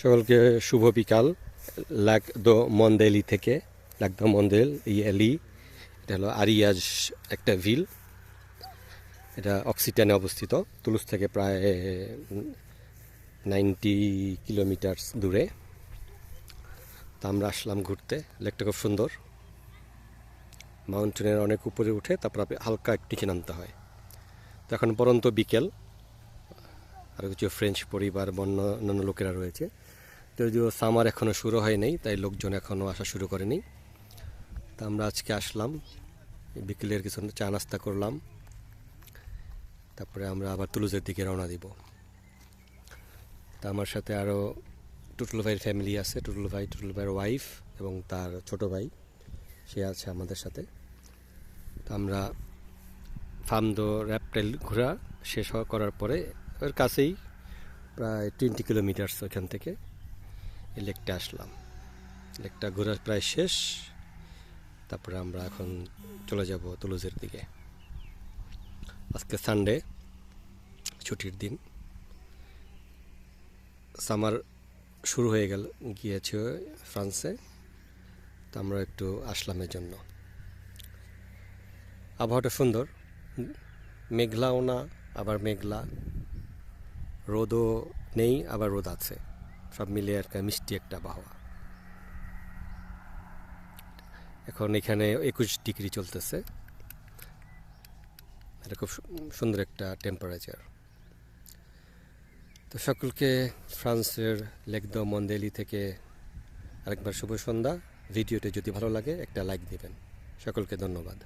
সকলকে শুভ বিকাল। লাক দো মন্দেলি থেকে লাক দো মন্দেল ইয়েলি এটা হলো আরিয়াজ একটা ভিল। এটা অক্সিটানে অবস্থিত, তুলুস থেকে প্রায় নাইনটি কিলোমিটার দূরে। তা আমরা আসলাম ঘুরতে, লেকটা খুব সুন্দর। মাউন্টেনের অনেক উপরে উঠে তারপর হালকা একটু নামতে হয়। তো এখন পরন্ত বিকেল। আর কিছু ফ্রেঞ্চ পরিবার বন্য অন্যান্য লোকেরা রয়েছে। যদিও সামার এখনও শুরু হয় তাই লোকজন এখনও আসা শুরু করেনি। তা আমরা আজকে আসলাম, বিকেলের কিছু চা নাস্তা করলাম। তারপরে আমরা আবার তুলুজের দিকে রওনা দিব। তা আমার সাথে আরও টুটুল ভাইয়ের ফ্যামিলি আছে, টুটুল ভাই, টুটুল ভাইয়ের ওয়াইফ এবং তার ছোট ভাই, সে আছে আমাদের সাথে। তো আমরা ফার্ম দো র্যাপটাইল ঘোরা শেষ করার পরে ওর কাছেই প্রায় টোয়েন্টি কিলোমিটার্স ওখান থেকে লেকটা আসলাম। লেকটা ঘোরা প্রায় শেষ। তারপরে আমরা এখন চলে যাব তুলুজের দিকে। আজকে সানডে ছুটির দিন। সামার শুরু হয়ে গেল, গিয়েছে ফ্রান্সে তো আমরা একটু আসলামের জন্য। আবহাওয়াটা সুন্দর। মেঘলাও না, আবার মেঘলা। রোদও নেই, আবার রোদ আছে। সব মিলিয়ে একটা মিষ্টি একটা আবহাওয়া এখন এখানে একুশ ডিগ্রি চলতেছে। এটা খুব সুন্দর একটা টেম্পারেচার তো সকলকে ফ্রান্সের লেকদ মন্দেলি থেকে আরেকবার শুভ সন্ধ্যা। ভিডিওটি যদি ভালো লাগে, একটা লাইক দিবেন। সকলকে ধন্যবাদ।